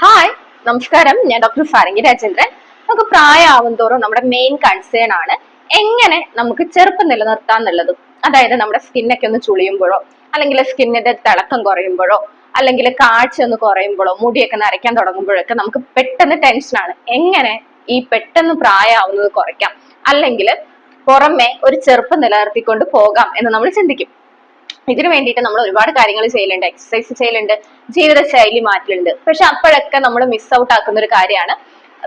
Hi നമസ്കാരം. ഞാൻ doctor Sarangi Rajendran. നമുക്ക് പ്രായമാവും തോറും നമ്മുടെ മെയിൻ കൺസേൺ ആണ് എങ്ങനെ നമുക്ക് ചെറുപ്പം നിലനിർത്താം അതായത് നമ്മുടെ സ്കിന്നൊക്കെ ഒന്ന് ചുളിയുമ്പോഴോ അല്ലെങ്കിൽ സ്കിന്നിന്റെ തിളക്കം കുറയുമ്പോഴോ അല്ലെങ്കിൽ കാഴ്ച ഒന്ന് കുറയുമ്പോഴോ മുടിയൊക്കെ നരയ്ക്കാൻ തുടങ്ങുമ്പോഴൊക്കെ നമുക്ക് പെട്ടെന്ന് ടെൻഷനാണ് എങ്ങനെ ഈ പെട്ടെന്ന് പ്രായമാവുന്നത് കുറയ്ക്കാം? അല്ലെങ്കിൽ പുറമെ ഒരു ചെറുപ്പം നിലനിർത്തിക്കൊണ്ട് പോകാം എന്ന് നമ്മൾ ചിന്തിക്കും. ഇതിനു വേണ്ടിയിട്ട് നമ്മൾ ഒരുപാട് കാര്യങ്ങൾ ചെയ്യലുണ്ട് എക്സസൈസ് ചെയ്യലുണ്ട് ജീവിതശൈലി മാറ്റലുണ്ട്. പക്ഷെ അപ്പോഴൊക്കെ നമ്മൾ മിസ് ഔട്ട് ആക്കുന്ന ഒരു കാര്യമാണ്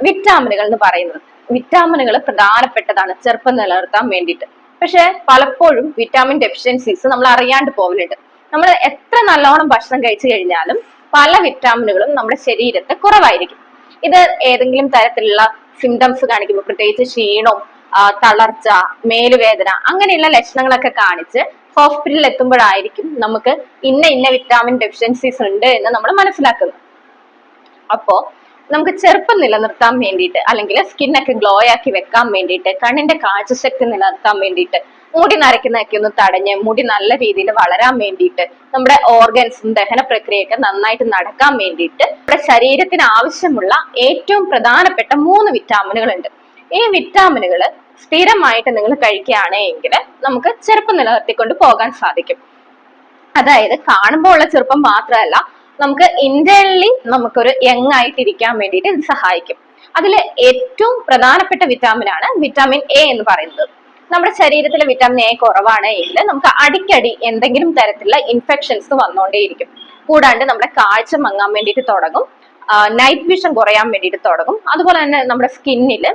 വിറ്റാമിനുകൾ എന്ന് പറയുന്നത്. വിറ്റാമിനുകൾ പ്രധാനപ്പെട്ടതാണ് ചെറുപ്പം നിലനിർത്താൻ വേണ്ടിയിട്ട്. പക്ഷെ പലപ്പോഴും വിറ്റാമിൻ ഡെഫിഷ്യൻസീസ് നമ്മൾ അറിയാണ്ട് പോകലുണ്ട് നമ്മൾ എത്ര നല്ലോണം ഭക്ഷണം കഴിച്ചു കഴിഞ്ഞാലും പല വിറ്റാമിനുകളും നമ്മുടെ ശരീരത്തെ കുറവായിരിക്കും. ഇത് ഏതെങ്കിലും തരത്തിലുള്ള സിംറ്റംസ് കാണിക്കുമ്പോൾ പ്രത്യേകിച്ച് ക്ഷീണം തളർച്ച മേലുവേദന അങ്ങനെയുള്ള ലക്ഷണങ്ങളൊക്കെ കാണിച്ച് ഹോസ്പിറ്റലിൽ എത്തുമ്പോഴായിരിക്കും നമുക്ക് ഇന്ന ഇന്ന വിറ്റാമിൻ ഡെഫിഷ്യൻസീസ് ഉണ്ട് എന്ന് നമ്മൾ മനസ്സിലാക്കുന്നത്. അപ്പോ നമുക്ക് ചെറുപ്പം നിലനിർത്താൻ വേണ്ടിയിട്ട് അല്ലെങ്കിൽ സ്കിന്നൊക്കെ ഗ്ലോ ആക്കി വെക്കാൻ വേണ്ടിയിട്ട് കണ്ണിന്റെ കാഴ്ചശക്തി നിലനിർത്താൻ വേണ്ടിയിട്ട് മുടി നരയ്ക്കുന്നതൊക്കെ ഒന്ന് തടഞ്ഞ് മുടി നല്ല രീതിയിൽ വളരാൻ വേണ്ടിയിട്ട് നമ്മുടെ ഓർഗൻസും ദഹന പ്രക്രിയയൊക്കെ നന്നായിട്ട് നടക്കാൻ വേണ്ടിയിട്ട് നമ്മുടെ ശരീരത്തിന് ആവശ്യമുള്ള ഏറ്റവും പ്രധാനപ്പെട്ട മൂന്ന് വിറ്റാമിനുകൾ ഉണ്ട്. ഈ വിറ്റാമിനുകൾ സ്ഥിരമായിട്ട് നിങ്ങൾ കഴിക്കുകയാണെങ്കിൽ നമുക്ക് ചെറുപ്പം നിലനിർത്തിക്കൊണ്ട് പോകാൻ സാധിക്കും. അതായത് കാണുമ്പോൾ ഉള്ള ചെറുപ്പം മാത്രമല്ല നമുക്ക് ഇന്റേണലി നമുക്കൊരു യങ് ആയിട്ട് ഇരിക്കാൻ വേണ്ടിയിട്ട് ഇത് സഹായിക്കും. അതിൽ ഏറ്റവും പ്രധാനപ്പെട്ട വിറ്റാമിൻ ആണ് വിറ്റാമിൻ എ എന്ന് പറയുന്നത്. നമ്മുടെ ശരീരത്തിലെ വിറ്റാമിൻ എ കുറവാണ് എങ്കിൽ നമുക്ക് അടിക്കടി എന്തെങ്കിലും തരത്തിലുള്ള ഇൻഫെക്ഷൻസ് വന്നുകൊണ്ടേയിരിക്കും കൂടാണ്ട് നമ്മുടെ കാഴ്ച മങ്ങാൻ വേണ്ടിയിട്ട് തുടങ്ങും നൈറ്റ് വിഷൻ കുറയാൻ വേണ്ടിയിട്ട് തുടങ്ങും. അതുപോലെ തന്നെ നമ്മുടെ സ്കിന്നിൽ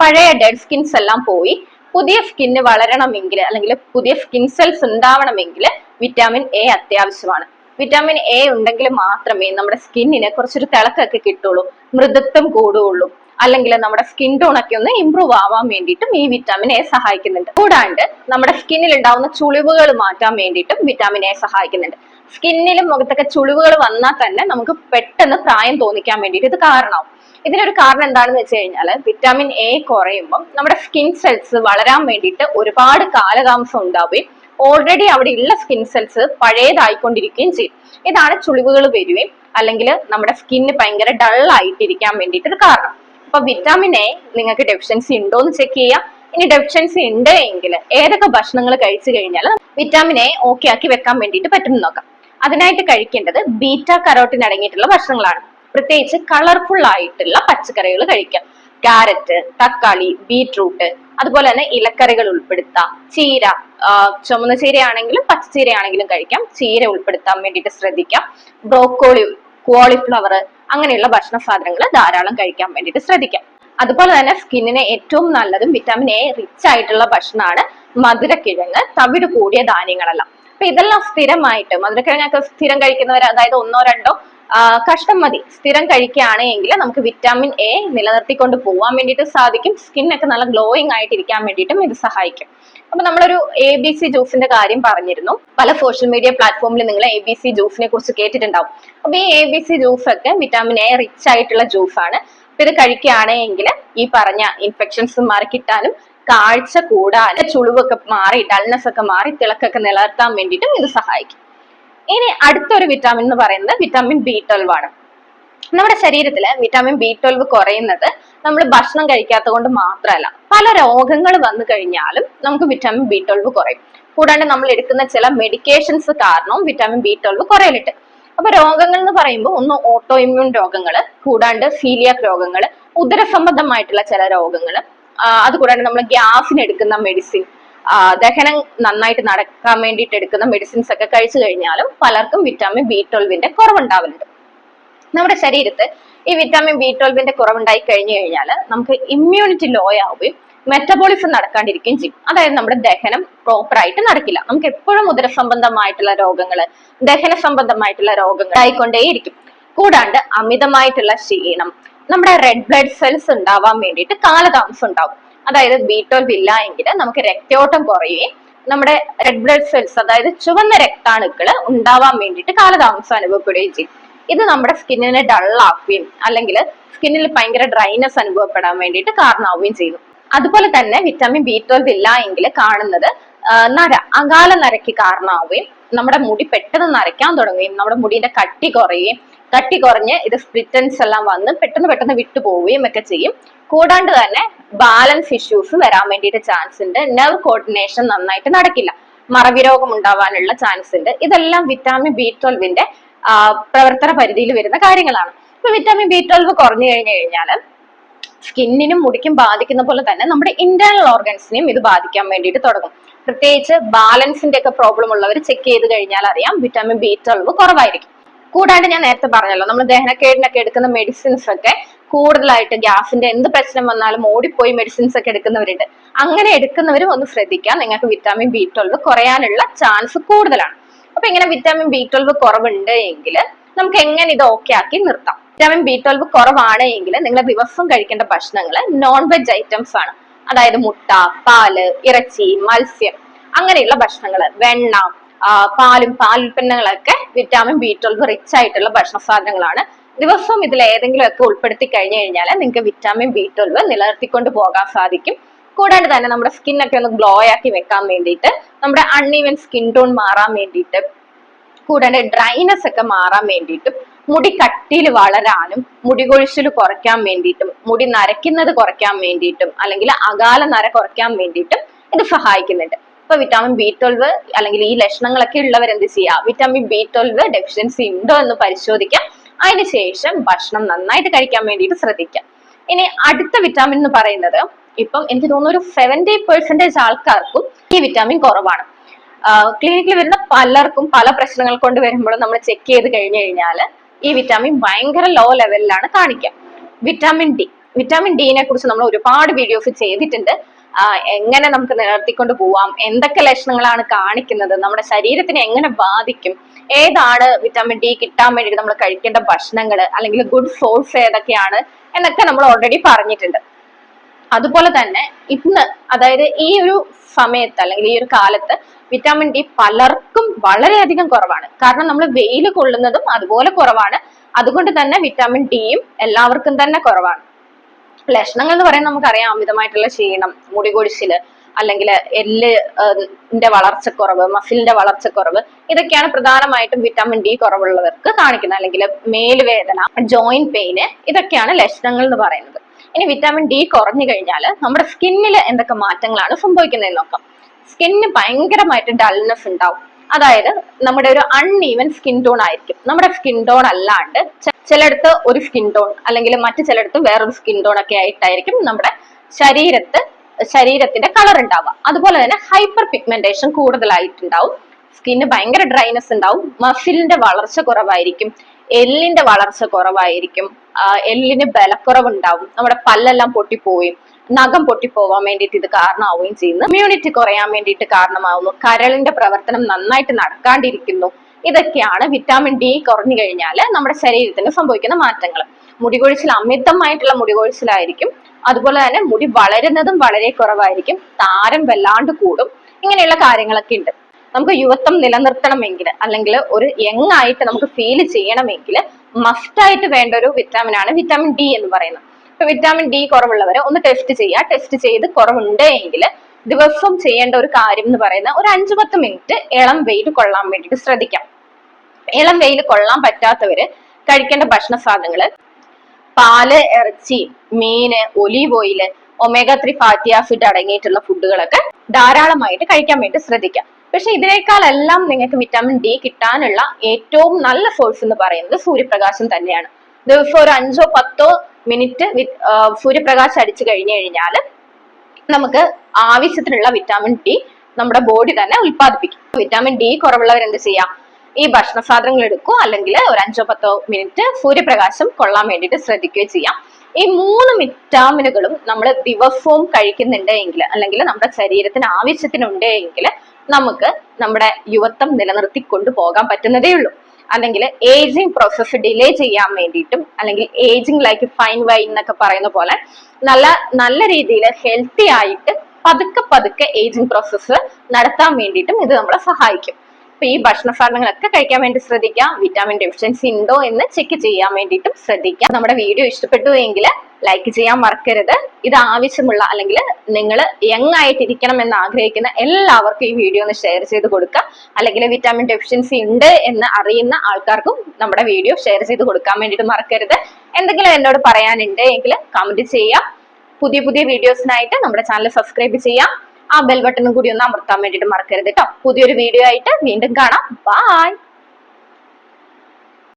പഴയ ഡെഡ് സ്കിൻസ് എല്ലാം പോയി. പുതിയ സ്കിന്ന് വളരണമെങ്കിൽ അല്ലെങ്കിൽ പുതിയ സ്കിൻ സെൽസ് ഉണ്ടാവണമെങ്കിൽ വിറ്റാമിൻ എ അത്യാവശ്യമാണ്. വിറ്റാമിൻ എ ഉണ്ടെങ്കിൽ മാത്രമേ നമ്മുടെ സ്കിന്നിന് കുറച്ചൊരു തിളക്കൊക്കെ കിട്ടുള്ളൂ മൃദുത്വം കൂടുകയുള്ളൂ. അല്ലെങ്കിൽ നമ്മുടെ സ്കിൻ ടോൺ ഒക്കെ ഒന്ന് ഇമ്പ്രൂവ് ആവാൻ വേണ്ടിയിട്ടും ഈ വിറ്റാമിൻ എ സഹായിക്കുന്നുണ്ട്. കൂടാണ്ട് നമ്മുടെ സ്കിന്നിൽ ഉണ്ടാവുന്ന ചുളിവുകൾ മാറ്റാൻ വേണ്ടിയിട്ടും വിറ്റാമിൻ എ സഹായിക്കുന്നുണ്ട്. സ്കിന്നിലും മുഖത്തൊക്കെ ചുളിവുകൾ വന്നാൽ തന്നെ നമുക്ക് പെട്ടെന്ന് പ്രായം തോന്നിക്കാൻ വേണ്ടിയിട്ട് ഇത് കാരണമാവും ഇതിനൊരു കാരണം എന്താണെന്ന് വെച്ച് കഴിഞ്ഞാൽ വിറ്റാമിൻ എ കുറയുമ്പോൾ നമ്മുടെ സ്കിൻ സെൽസ് വളരാൻ വേണ്ടിയിട്ട് ഒരുപാട് കാലതാമസം ഉണ്ടാവുകയും ഓൾറെഡി അവിടെ ഉള്ള സ്കിൻ സെൽസ് പഴയതായിക്കൊണ്ടിരിക്കുകയും ചെയ്യും. ഇതാണ് ചുളിവുകൾ വരികയും അല്ലെങ്കിൽ നമ്മുടെ സ്കിന്ന് ഭയങ്കര ഡൾ ആയിട്ടിരിക്കാൻ വേണ്ടിയിട്ട് ഒരു കാരണം. അപ്പൊ വിറ്റാമിൻ എ നിങ്ങൾക്ക് ഡെഫിഷ്യൻസി ഉണ്ടോ എന്ന് ചെക്ക് ചെയ്യാം. ഇനി ഡെഫിഷ്യൻസി ഉണ്ട് എങ്കിൽ ഏതൊക്കെ ഭക്ഷണങ്ങൾ കഴിച്ചു കഴിഞ്ഞാൽ വിറ്റാമിൻ എ ഓക്കെ ആക്കി വെക്കാൻ വേണ്ടിയിട്ട് പറ്റും നോക്കാം. അതിനായിട്ട് കഴിക്കേണ്ടത് ബീറ്റ കരോട്ടിൻ അടങ്ങിയിട്ടുള്ള ഭക്ഷണങ്ങളാണ്. പ്രത്യേകിച്ച് കളർഫുൾ ആയിട്ടുള്ള പച്ചക്കറികൾ കഴിക്കാം. കാരറ്റ് തക്കാളി ബീട്രൂട്ട് അതുപോലെ തന്നെ ഇലക്കറികൾ ഉൾപ്പെടുത്താം. ചീര ചുമന്ന ചീരയാണെങ്കിലും പച്ചച്ചീരയാണെങ്കിലും കഴിക്കാം. ചീര ഉൾപ്പെടുത്താൻ വേണ്ടിയിട്ട് ശ്രദ്ധിക്കാം. ബ്രോക്കോളി കോളിഫ്ലവർ അങ്ങനെയുള്ള ഭക്ഷണ സാധനങ്ങൾ ധാരാളം കഴിക്കാൻ വേണ്ടിയിട്ട് ശ്രദ്ധിക്കാം. അതുപോലെ തന്നെ സ്കിന്നിന് ഏറ്റവും നല്ലതും വിറ്റാമിൻ എ റിച്ച് ആയിട്ടുള്ള ഭക്ഷണമാണ് മധുരക്കിഴങ്ങ് തവിട് കൂടിയ ധാന്യങ്ങളെല്ലാം. അപ്പൊ ഇതെല്ലാം സ്ഥിരമായിട്ട് മധുരക്കിഴങ്ങൊക്കെ സ്ഥിരം കഴിക്കുന്നവർ അതായത് ഒന്നോ രണ്ടോ കഷ്ടം മതി. സ്ഥിരം കഴിക്കുകയാണെങ്കിൽ നമുക്ക് വിറ്റാമിൻ എ നിലനിർത്തിക്കൊണ്ട് പോകാൻ വേണ്ടിയിട്ട് സാധിക്കും. സ്കിന്നൊക്കെ നല്ല ഗ്ലോയിങ് ആയിട്ടിരിക്കാൻ വേണ്ടിയിട്ടും ഇത് സഹായിക്കും. അപ്പൊ നമ്മളൊരു എ ബി സി ജ്യൂസിന്റെ കാര്യം പറഞ്ഞിരുന്നു. പല സോഷ്യൽ മീഡിയ പ്ലാറ്റ്ഫോമിൽ നിങ്ങൾ എ ബി സി ജ്യൂസിനെ കുറിച്ച് കേട്ടിട്ടുണ്ടാവും. അപ്പൊ ഈ എ ബി സി ജ്യൂസ് ഒക്കെ വിറ്റാമിൻ എ റിച്ച് ആയിട്ടുള്ള ജ്യൂസാണ് അപ്പൊ ഇത് കഴിക്കുകയാണെങ്കിൽ ഈ പറഞ്ഞ ഇൻഫെക്ഷൻസ് മാറി കിട്ടാനും കാഴ്ച കൂടാനും ചുളിവൊക്കെ മാറി ഡൾനെസ് ഒക്കെ മാറി തിളക്കൊക്കെ നിലനിർത്താൻ വേണ്ടിയിട്ടും ഇത് സഹായിക്കും. ഇനി അടുത്തൊരു വിറ്റാമിൻ എന്ന് പറയുന്നത് വിറ്റാമിൻ ബി ട്വൽവ് ആണ്. നമ്മുടെ ശരീരത്തിൽ വിറ്റാമിൻ ബി ട്വൽവ് കുറയുന്നത് നമ്മൾ ഭക്ഷണം കഴിക്കാത്ത കൊണ്ട് മാത്രമല്ല പല രോഗങ്ങൾ വന്നു കഴിഞ്ഞാലും നമുക്ക് വിറ്റാമിൻ ബി ട്വൽവ് കുറയും. കൂടാണ്ട് നമ്മൾ എടുക്കുന്ന ചില മെഡിക്കേഷൻസ് കാരണവും വിറ്റാമിൻ ബി ട്വൽവ് കുറയലിട്ട് അപ്പൊ രോഗങ്ങൾ എന്ന് പറയുമ്പോൾ ഒന്ന് ഓട്ടോ ഇമ്മ്യൂൺ രോഗങ്ങൾ കൂടാണ്ട് സീലിയാക് രോഗങ്ങൾ ഉദരസംബന്ധമായിട്ടുള്ള ചില രോഗങ്ങൾ അതുകൂടാണ്ട് നമ്മൾ ഗ്യാസിന് എടുക്കുന്ന മെഡിസിൻ ദഹനം നന്നായിട്ട് നടക്കാൻ വേണ്ടിയിട്ട് എടുക്കുന്ന മെഡിസിൻസ് ഒക്കെ കഴിച്ചു കഴിഞ്ഞാലും പലർക്കും വിറ്റാമിൻ ബി ട്വൽവിന്റെ കുറവുണ്ടാവലുണ്ട് നമ്മുടെ ശരീരത്ത് ഈ വിറ്റാമിൻ ബി ട്വൽവിന്റെ കുറവുണ്ടായി കഴിഞ്ഞു കഴിഞ്ഞാൽ നമുക്ക് ഇമ്മ്യൂണിറ്റി ലോ ആവുകയും മെറ്റബോളിസം നടക്കാണ്ടിരിക്കുകയും ചെയ്യും. അതായത് നമ്മുടെ ദഹനം പ്രോപ്പർ ആയിട്ട് നടക്കില്ല. നമുക്ക് എപ്പോഴും ഉദര സംബന്ധമായിട്ടുള്ള രോഗങ്ങൾ ദഹന സംബന്ധമായിട്ടുള്ള രോഗങ്ങൾ ആയിക്കൊണ്ടേയിരിക്കും. കൂടാണ്ട് അമിതമായിട്ടുള്ള ക്ഷീണം നമ്മുടെ റെഡ് ബ്ലഡ് സെൽസ് ഉണ്ടാവാൻ വേണ്ടിയിട്ട് കാലതാമസം ഉണ്ടാവും. അതായത് ബി ട്വൽവ് ഇല്ല എങ്കിൽ നമുക്ക് രക്തയോട്ടം കുറയുകയും നമ്മുടെ റെഡ് ബ്ലഡ് സെൽസ് അതായത് ചുവന്ന രക്താണുക്കൾ ഉണ്ടാവാൻ വേണ്ടിയിട്ട് കാലതാമസം അനുഭവപ്പെടുകയും ചെയ്യും. ഇത് നമ്മുടെ സ്കിന്നിനെ ഡള്ളാക്കുകയും അല്ലെങ്കിൽ സ്കിന്നിൽ ഭയങ്കര ഡ്രൈനെസ് അനുഭവപ്പെടാൻ വേണ്ടിയിട്ട് കാരണമാവുകയും ചെയ്യും. അതുപോലെ തന്നെ വിറ്റാമിൻ ബി ട്വൽവ് ഇല്ല എങ്കിൽ കാണുന്നത് നര അകാല നരയ്ക്ക് കാരണമാവുകയും നമ്മുടെ മുടി പെട്ടെന്ന് നരയ്ക്കാൻ തുടങ്ങുകയും നമ്മുടെ മുടിയുടെ കട്ടി കുറയുകയും കട്ടി കുറഞ്ഞ് ഇത് സ്പ്ലിറ്റൻസ് എല്ലാം വന്ന് പെട്ടെന്ന് പെട്ടെന്ന് വിട്ടുപോവുകയും ഒക്കെ ചെയ്യും. കൂടാണ്ട് തന്നെ ബാലൻസ് ഇഷ്യൂസ് വരാൻ വേണ്ടിയിട്ട് ചാൻസ് ഉണ്ട്. നെർവ് കോർഡിനേഷൻ നന്നായിട്ട് നടക്കില്ല. മറവി രോഗം ഉണ്ടാവാനുള്ള ചാൻസ് ഉണ്ട്. ഇതെല്ലാം വിറ്റാമിൻ ബി ട്വൽവിന്റെ പ്രവർത്തന പരിധിയിൽ വരുന്ന കാര്യങ്ങളാണ്. ഇപ്പൊ വിറ്റാമിൻ ബി ട്വൽവ് കുറഞ്ഞു കഴിഞ്ഞു കഴിഞ്ഞാൽ സ്കിന്നിനും മുടിക്കും ബാധിക്കുന്ന പോലെ തന്നെ നമ്മുടെ ഇന്റേണൽ ഓർഗൻസിനെയും ഇത് ബാധിക്കാൻ വേണ്ടിയിട്ട് തുടങ്ങും. പ്രത്യേകിച്ച് ബാലൻസിന്റെ ഒക്കെ പ്രോബ്ലം ഉള്ളവർ ചെക്ക് ചെയ്ത് കഴിഞ്ഞാൽ അറിയാം വിറ്റാമിൻ ബി ട്വൽവ് കുറവായിരിക്കും. കൂടാണ്ട് ഞാൻ നേരത്തെ പറഞ്ഞല്ലോ നമ്മൾ ദഹനക്കേടിനൊക്കെ എടുക്കുന്ന മെഡിസിൻസ് ഒക്കെ കൂടുതലായിട്ട് ഗ്യാസിന്റെ എന്ത് പ്രശ്നം വന്നാലും ഓടിപ്പോയി മെഡിസിൻസ് ഒക്കെ എടുക്കുന്നവരുണ്ട്. അങ്ങനെ എടുക്കുന്നവരും ഒന്ന് ശ്രദ്ധിക്കാം. നിങ്ങൾക്ക് വിറ്റാമിൻ ബി ട്വൽവ് കുറയാനുള്ള ചാൻസ് കൂടുതലാണ്. അപ്പൊ ഇങ്ങനെ വിറ്റാമിൻ ബി ട്വൽവ് കുറവുണ്ട് എങ്കിൽ നമുക്ക് എങ്ങനെ ഇത് ഓക്കെ ആക്കി നിർത്താം? വിറ്റാമിൻ ബി ട്വൽവ് കുറവാണ് എങ്കിൽ നിങ്ങൾ ദിവസം കഴിക്കേണ്ട ഭക്ഷണങ്ങൾ നോൺ വെജ് ഐറ്റംസ് ആണ്. അതായത് മുട്ട പാൽ ഇറച്ചി മത്സ്യം അങ്ങനെയുള്ള ഭക്ഷണങ്ങൾ വെണ്ണ പാലും പാലുൽപ്പന്നങ്ങളൊക്കെ വിറ്റാമിൻ ബി ട്വൽവ് റിച്ച് ആയിട്ടുള്ള ഭക്ഷണ സാധനങ്ങളാണ്. ദിവസവും ഇതിൽ ഏതെങ്കിലും ഒക്കെ ഉൾപ്പെടുത്തി കഴിഞ്ഞു കഴിഞ്ഞാൽ നിങ്ങൾക്ക് വിറ്റാമിൻ ബി ട്വൽവ് നിലനിർത്തിക്കൊണ്ട് പോകാൻ സാധിക്കും. കൂടാണ്ട് തന്നെ നമ്മുടെ സ്കിന്നൊക്കെ ഒന്ന് ഗ്ലോ ആക്കി വെക്കാൻ വേണ്ടിയിട്ട് നമ്മുടെ അൺഈവൻ സ്കിൻ ടോൺ മാറാൻ വേണ്ടിയിട്ട് കൂടാണ്ട് ഡ്രൈനെസ് ഒക്കെ മാറാൻ വേണ്ടിയിട്ടും മുടി കട്ടിയിൽ വളരാനും മുടി കൊഴിച്ചിൽ കുറയ്ക്കാൻ വേണ്ടിയിട്ടും മുടി നരയ്ക്കുന്നത് കുറയ്ക്കാൻ വേണ്ടിയിട്ടും അല്ലെങ്കിൽ അകാല നര കുറയ്ക്കാൻ വേണ്ടിയിട്ടും ഇത് സഹായിക്കുന്നുണ്ട്. ഇപ്പൊ വിറ്റാമിൻ ബി ട്വൽവ് അല്ലെങ്കിൽ ഈ ലക്ഷണങ്ങളൊക്കെ ഉള്ളവർ എന്ത് ചെയ്യുക വിറ്റാമിൻ ബി ട്വൽവ് ഡെഫിഷ്യൻസി ഉണ്ടോ എന്ന് പരിശോധിക്കാം. അതിനുശേഷം ഭക്ഷണം നന്നായിട്ട് കഴിക്കാൻ വേണ്ടിയിട്ട് ശ്രദ്ധിക്കാം. ഇനി അടുത്ത വിറ്റാമിൻ എന്ന് പറയുന്നത് ഇപ്പം എനിക്ക് തോന്നുന്നു ഒരു സെവന്റി പെർസെന്റേജ് ആൾക്കാർക്കും ഈ വിറ്റാമിൻ കുറവാണ്. ക്ലിനിക്കിൽ വരുന്ന പലർക്കും പല പ്രശ്നങ്ങൾ കൊണ്ട് വരുമ്പോഴും നമ്മൾ ചെക്ക് ചെയ്ത് കഴിഞ്ഞു കഴിഞ്ഞാൽ ഈ വിറ്റാമിൻ ഭയങ്കര ലോ ലെവലിലാണ് കാണിക്കുക വിറ്റാമിൻ ഡി വിറ്റാമിൻ ഡിനെ കുറിച്ച് നമ്മൾ ഒരുപാട് വീഡിയോസ് ചെയ്തിട്ടുണ്ട്. എങ്ങനെ നമുക്ക് നിലനിർത്തിക്കൊണ്ട് പോവാം എന്തൊക്കെ ലക്ഷണങ്ങളാണ് കാണിക്കുന്നത് നമ്മുടെ ശരീരത്തിനെ എങ്ങനെ ബാധിക്കും ഏതാണ് വിറ്റാമിൻ ഡി കിട്ടാൻ വേണ്ടിയിട്ട് നമ്മൾ കഴിക്കേണ്ട ഭക്ഷണങ്ങൾ അല്ലെങ്കിൽ ഗുഡ് സോഴ്സ് ഏതൊക്കെയാണ് എന്നൊക്കെ നമ്മൾ ഓൾറെഡി പറഞ്ഞിട്ടുണ്ട്. അതുപോലെ തന്നെ ഇന്ന് അതായത് ഈ ഒരു സമയത്ത് അല്ലെങ്കിൽ ഈ ഒരു കാലത്ത് വിറ്റാമിൻ ഡി പലർക്കും വളരെയധികം കുറവാണ്. കാരണം നമ്മൾ വെയിൽ കൊള്ളുന്നതും അതുപോലെ കുറവാണ്. അതുകൊണ്ട് തന്നെ വിറ്റാമിൻ ഡിയും എല്ലാവർക്കും തന്നെ കുറവാണ്. ലക്ഷണങ്ങൾ എന്ന് പറയുന്നത് നമുക്കറിയാം അമിതമായിട്ടുള്ള ക്ഷീണം മുടി കൊഴിച്ചിൽ അല്ലെങ്കിൽ എല്ലിന്റെ വളർച്ചക്കുറവ് മസിലിന്റെ വളർച്ചക്കുറവ് ഇതൊക്കെയാണ് പ്രധാനമായിട്ടും വിറ്റാമിൻ ഡി കുറവുള്ളവർക്ക് കാണിക്കുന്നത്. അല്ലെങ്കിൽ മേലുവേദന ജോയിന്റ് പെയിന് ഇതൊക്കെയാണ് ലക്ഷണങ്ങൾ എന്ന് പറയുന്നത്. ഇനി വിറ്റാമിൻ ഡി കുറഞ്ഞു കഴിഞ്ഞാൽ നമ്മുടെ സ്കിന്നിൽ എന്തൊക്കെ മാറ്റങ്ങളാണ് സംഭവിക്കുന്നതെന്ന് നോക്കാം. സ്കിന്നിന് ഭയങ്കരമായിട്ട് ഡൾനെസ് ഉണ്ടാവും. അതായത് നമ്മുടെ ഒരു അൺഈവൻ സ്കിൻ ടോൺ ആയിരിക്കും. നമ്മുടെ സ്കിൻ ടോൺ അല്ലാണ്ട് ചിലയിടത്ത് ഒരു സ്കിൻ ടോൺ അല്ലെങ്കിൽ മറ്റു ചിലയിടത്ത് വേറൊരു സ്കിൻ ടോൺ ഒക്കെ ആയിട്ടായിരിക്കും നമ്മുടെ ശരീരത്ത് ശരീരത്തിന്റെ കളർ ഉണ്ടാവുക. അതുപോലെ തന്നെ ഹൈപ്പർ പിഗ്മെന്റേഷൻ കൂടുതലായിട്ടുണ്ടാവും. സ്കിന്ന് ഭയങ്കര ഡ്രൈനെസ് ഉണ്ടാവും. മസിലിന്റെ വളർച്ച കുറവായിരിക്കും. എല്ലിന്റെ വളർച്ച കുറവായിരിക്കും. എല്ലിന് ബലക്കുറവുണ്ടാവും. നമ്മുടെ പല്ലെല്ലാം പൊട്ടിപ്പോവുകയും നഖം പൊട്ടിപ്പോവാൻ വേണ്ടിയിട്ട് ഇത് കാരണമാവുകയും ചെയ്യുന്നു. ഇമ്മ്യൂണിറ്റി കുറയാൻ വേണ്ടിയിട്ട് കാരണമാവുന്നു. കരളിന്റെ പ്രവർത്തനം നന്നായിട്ട് നടക്കാണ്ടിരിക്കുന്നു. ഇതൊക്കെയാണ് വിറ്റാമിൻ ഡി കുറഞ്ഞു കഴിഞ്ഞാൽ നമ്മുടെ ശരീരത്തിന് സംഭവിക്കുന്ന മാറ്റങ്ങൾ മുടികൊഴിച്ചിൽ അമിതമായിട്ടുള്ള മുടികൊഴിച്ചിലായിരിക്കും അതുപോലെ തന്നെ മുടി വളരുന്നതും വളരെ കുറവായിരിക്കും താരം വല്ലാണ്ട് കൂടും ഇങ്ങനെയുള്ള കാര്യങ്ങളൊക്കെ ഉണ്ട്. നമുക്ക് യുവത്വം നിലനിർത്തണമെങ്കിൽ അല്ലെങ്കിൽ ഒരു യങ് ആയിട്ട് നമുക്ക് ഫീൽ ചെയ്യണമെങ്കിൽ മസ്റ്റ് ആയിട്ട് വേണ്ട ഒരു വിറ്റാമിൻ ആണ് വിറ്റാമിൻ ഡി എന്ന് പറയുന്നത്. ഇപ്പൊ വിറ്റാമിൻ ഡി കുറവുള്ളവർ ഒന്ന് ടെസ്റ്റ് ചെയ്യുക. ടെസ്റ്റ് ചെയ്ത് കുറവുണ്ട് എങ്കിൽ ദിവസവും ചെയ്യേണ്ട ഒരു കാര്യം എന്ന് പറയുന്നത് ഒരു അഞ്ചു പത്ത് മിനിറ്റ് ഇളം വെയിൽ കൊള്ളാൻ വേണ്ടിയിട്ട് ശ്രദ്ധിക്കാം. ഇളം വെയിൽ കൊള്ളാൻ പറ്റാത്തവര് കഴിക്കേണ്ട ഭക്ഷണ സാധനങ്ങൾ പാൽ ഇറച്ചി മീന് olive oil omega three fatty acid അടങ്ങിയിട്ടുള്ള ഫുഡുകളൊക്കെ ധാരാളമായിട്ട് കഴിക്കാൻ വേണ്ടി ശ്രദ്ധിക്കാം. പക്ഷെ ഇതിനേക്കാളെല്ലാം നിങ്ങൾക്ക് വിറ്റാമിൻ ഡി കിട്ടാനുള്ള ഏറ്റവും നല്ല സോഴ്സ് എന്ന് പറയുന്നത് സൂര്യപ്രകാശം തന്നെയാണ്. ദിവസം ഒരു അഞ്ചോ പത്തോ മിനിറ്റ് സൂര്യപ്രകാശം അടിച്ചു കഴിഞ്ഞു കഴിഞ്ഞാൽ നമുക്ക് ആവശ്യത്തിനുള്ള വിറ്റാമിൻ ഡി നമ്മുടെ ബോഡി തന്നെ ഉൽപ്പാദിപ്പിക്കും. വിറ്റാമിൻ ഡി കുറവുള്ളവർ എന്ത് ചെയ്യാം? ഈ ഭക്ഷണ സാധനങ്ങൾ എടുക്കുക അല്ലെങ്കിൽ ഒരു അഞ്ചോ പത്തോ മിനിറ്റ് സൂര്യപ്രകാശം കൊള്ളാൻ വേണ്ടിയിട്ട് ശ്രദ്ധിക്കുകയും ചെയ്യാം. ഈ മൂന്ന് വിറ്റാമിനുകളും നമ്മൾ ദിവസവും കഴിക്കുന്നുണ്ട് എങ്കിൽ അല്ലെങ്കിൽ നമ്മുടെ ശരീരത്തിന് ആവശ്യത്തിനുണ്ട് എങ്കിൽ നമുക്ക് നമ്മുടെ യുവത്വം നിലനിർത്തി കൊണ്ടുപോകാൻ പറ്റുന്നതേ ഉള്ളൂ. അല്ലെങ്കിൽ ഏജിങ് പ്രോസസ്സ് ഡിലേ ചെയ്യാൻ വേണ്ടിയിട്ടും അല്ലെങ്കിൽ ഏജിങ് ലൈക്ക് ഫൈൻ വൈൻ എന്നൊക്കെ പറയുന്ന പോലെ നല്ല നല്ല രീതിയിൽ ഹെൽത്തി ആയിട്ട് പതുക്കെ പതുക്കെ ഏജിങ് പ്രോസസ്സ് നടത്താൻ വേണ്ടിയിട്ടും ഇത് നമ്മളെ സഹായിക്കും. അപ്പൊ ഈ ഭക്ഷണ സാധനങ്ങളൊക്കെ കഴിക്കാൻ വേണ്ടി ശ്രദ്ധിക്കാം. വിറ്റാമിൻ ഡെഫിഷ്യൻസി ഉണ്ടോ എന്ന് ചെക്ക് ചെയ്യാൻ വേണ്ടിയിട്ടും ശ്രദ്ധിക്കാം. നമ്മുടെ വീഡിയോ ഇഷ്ടപ്പെട്ടു എങ്കിൽ ലൈക്ക് ചെയ്യാൻ മറക്കരുത്. ഇത് ആവശ്യമുള്ള അല്ലെങ്കിൽ നിങ്ങൾ യങ് ആയിട്ടിരിക്കണം എന്ന് ആഗ്രഹിക്കുന്ന എല്ലാവർക്കും ഈ വീഡിയോ ഒന്ന് ഷെയർ ചെയ്ത് കൊടുക്കുക അല്ലെങ്കിൽ വിറ്റാമിൻ ഡെഫിഷ്യൻസി ഉണ്ട് എന്ന് അറിയുന്ന ആൾക്കാർക്കും നമ്മുടെ വീഡിയോ ഷെയർ ചെയ്ത് കൊടുക്കാൻ വേണ്ടിയിട്ട് മറക്കരുത്. എന്തെങ്കിലും എന്നോട് പറയാനുണ്ട് എങ്കിൽ കമന്റ് ചെയ്യാം. പുതിയ പുതിയ വീഡിയോസിനായിട്ട് നമ്മുടെ ചാനൽ സബ്സ്ക്രൈബ് ചെയ്യാം. ആ ബെൽ ബട്ടണും കൂടി ഒന്ന് അമർത്താൻ വേണ്ടിട്ട് മറക്കരുത് കേട്ടോ പുതിയൊരു വീഡിയോ ആയിട്ട് വീണ്ടും കാണാം. ബൈ